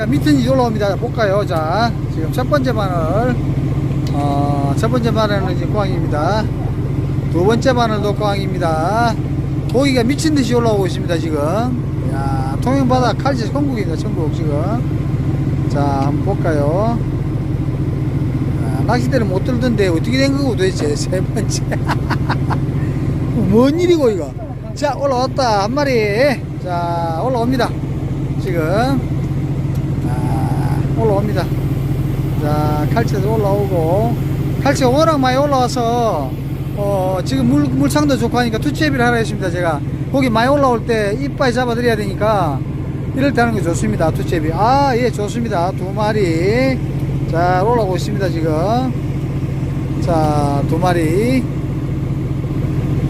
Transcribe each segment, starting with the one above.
갈치가 미튼이 올라옵니다. 볼까요? 자, 지금 첫 번째 바늘, 어, 첫 번째 바늘은 이제 꽝입니다. 두 번째 바늘도 꽝입니다. 고기가 미친 듯이 올라오고 있습니다, 지금. 야, 통영바다 칼치 천국입니다, 천국, 지금. 자, 한번 볼까요? 아, 낚시대를 못 들던데 어떻게 된 거고 도대체 세 번째. 뭔 일이고, 이거? 자, 올라왔다. 한 마리. 자, 올라옵니다. 지금. 아, 올라옵니다. 자, 칼치도 올라오고. 칼치가 워낙 많이 올라와서, 어, 지금 물, 물창도 좋고 하니까 투치앱을 하라 했습니다, 제가. 고기 많이 올라올 때 이빨 잡아 드려야 되니까, 이럴 때 하는 게 좋습니다, 투치앱이. 아, 예, 좋습니다. 두 마리. 자, 올라오고 있습니다, 지금. 자, 두 마리.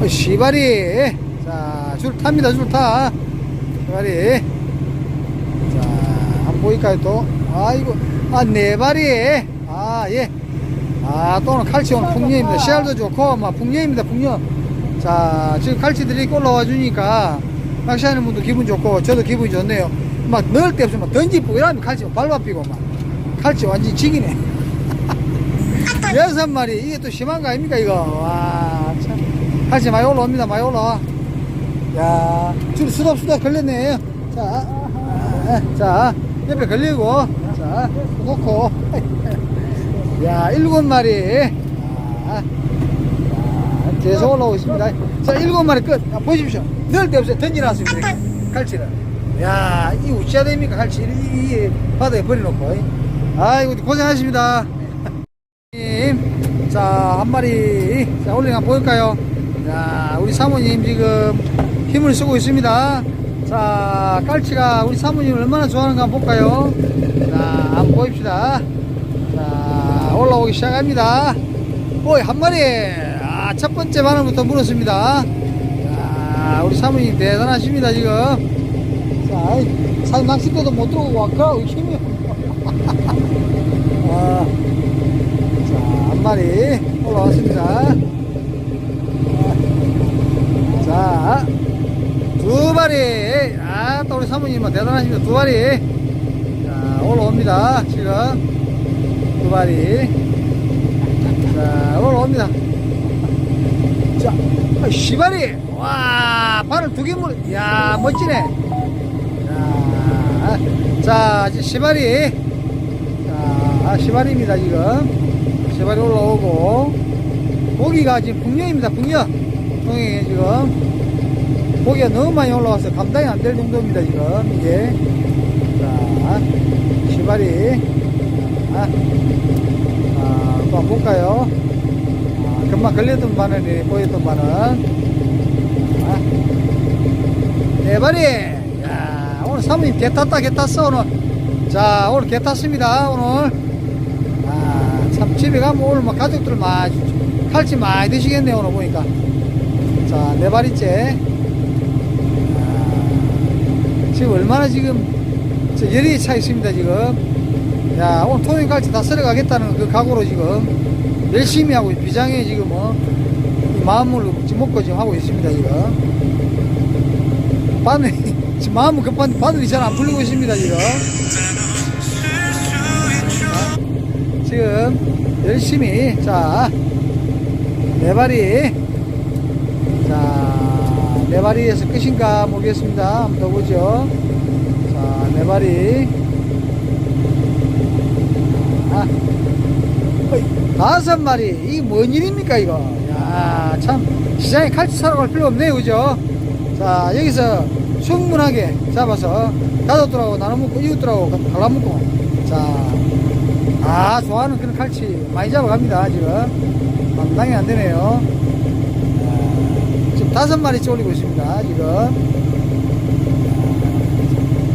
어, 시바리. 자, 줄 탑니다, 줄 타. 시바리. 보일까요, 또? 아이고, 아, 네 마리. 아, 예. 아, 또 오늘 칼치 오늘 풍년입니다. 씨알도 좋고, 막 풍년입니다, 풍년. 자, 지금 칼치들이 올라와 주니까, 낚시하는 분도 기분 좋고, 저도 기분이 좋네요. 막 넣을 데 없으면 던지고, 이러면 칼치 밟아삐고, 막. 칼치 완전 지기네. 여섯 마리, 이게 또 심한 거 아닙니까, 이거? 와, 참. 칼치 많이 올라옵니다, 많이 올라와. 야, 줄 수덕수덕 걸렸네. 자, 아, 자, 옆에 걸리고, 자, 놓고. 야, 일곱 마리. 자, 자, 계속 올라오고 있습니다. 자, 일곱 마리 끝. 아, 보십시오. 넣을 데 없어요. 던지놨습니다. 갈치를. 야, 이 우찌야 됩니까? 갈치. 이, 이 바다에 버려놓고. 아이고, 고생하십니다. 님, 자, 한 마리. 자, 올리나 볼까요? 자, 우리 사모님 지금 힘을 쓰고 있습니다. 자, 깔치가 우리 사모님 얼마나 좋아하는가 한번 볼까요? 자, 한번 보입시다. 자, 올라오기 시작합니다. 오이, 한 마리. 아, 첫 번째 바늘부터 물었습니다. 자, 우리 사모님 대단하십니다, 지금. 자, 사 낚싯대도 못 들어오고 왔까? 힘이. 아, 자, 한 마리 올라왔습니다. 자, 두 마리. 아, 또 우리 사모님은 대단하십니다. 두 마리. 자, 올라옵니다. 지금. 두 마리. 자, 올라옵니다. 자, 아, 시바리. 와, 발을 두 개 물, 이야, 멋지네. 자, 자, 시바리. 자, 시바리입니다, 지금. 시바리 올라오고. 고기가 지금 풍년입니다, 풍년. 통영에 지금 고기가 너무 많이 올라와서 감당이 안 될 정도입니다 지금. 이게. 자 시발이. 자, 아, 또 한번 볼까요? 아, 금방 걸렸던 바늘이 보였던 바늘. 자, 네 마리 야, 오늘 사모님 개 탔다 개 탔어 오늘. 자 오늘 개 탔습니다 오늘. 아, 참 집에 가면 오늘 막 가족들 많이 칼치 많이 드시겠네요 오늘 보니까. 자, 네 마리째. 아, 지금 얼마나 지금 저 열이 차 있습니다, 지금. 야, 오늘 토요일 갈치 다 쓸어 가겠다는 그 각오로 지금 열심히 하고 비장에 지금 뭐 지금 먹고 지금 하고 있습니다, 지금. 바늘이, 지금 마음은 급한데 바늘이 잘 안 풀리고 있습니다, 지금. 자, 지금 열심히, 자, 네 마리. 자, 네 마리에서 끝인가 보겠습니다. 한번 더 보죠. 자, 네 마리. 아, 다섯 마리. 이게 뭔 일입니까, 이거? 야, 참, 시장에 칼치 사러 갈 필요 없네요, 그죠? 자, 여기서 충분하게 잡아서 가족들하고 나눠 먹고, 이웃들하고 갈라먹고. 자, 아, 좋아하는 그런 칼치 많이 잡아갑니다, 지금. 감당이 안 되네요. 다섯 마리째 올리고 있습니다. 지금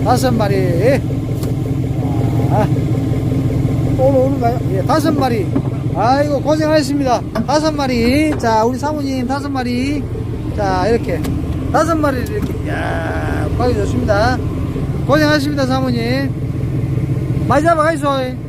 다섯 마리. 자, 또 오는가요? 예, 다섯 마리. 아이고 고생하셨습니다. 다섯 마리. 자, 우리 사모님 다섯 마리. 자, 이렇게 다섯 마리를 이렇게. 야, 가기 좋습니다. 고생하셨습니다, 사모님. 많이 잡아가있어.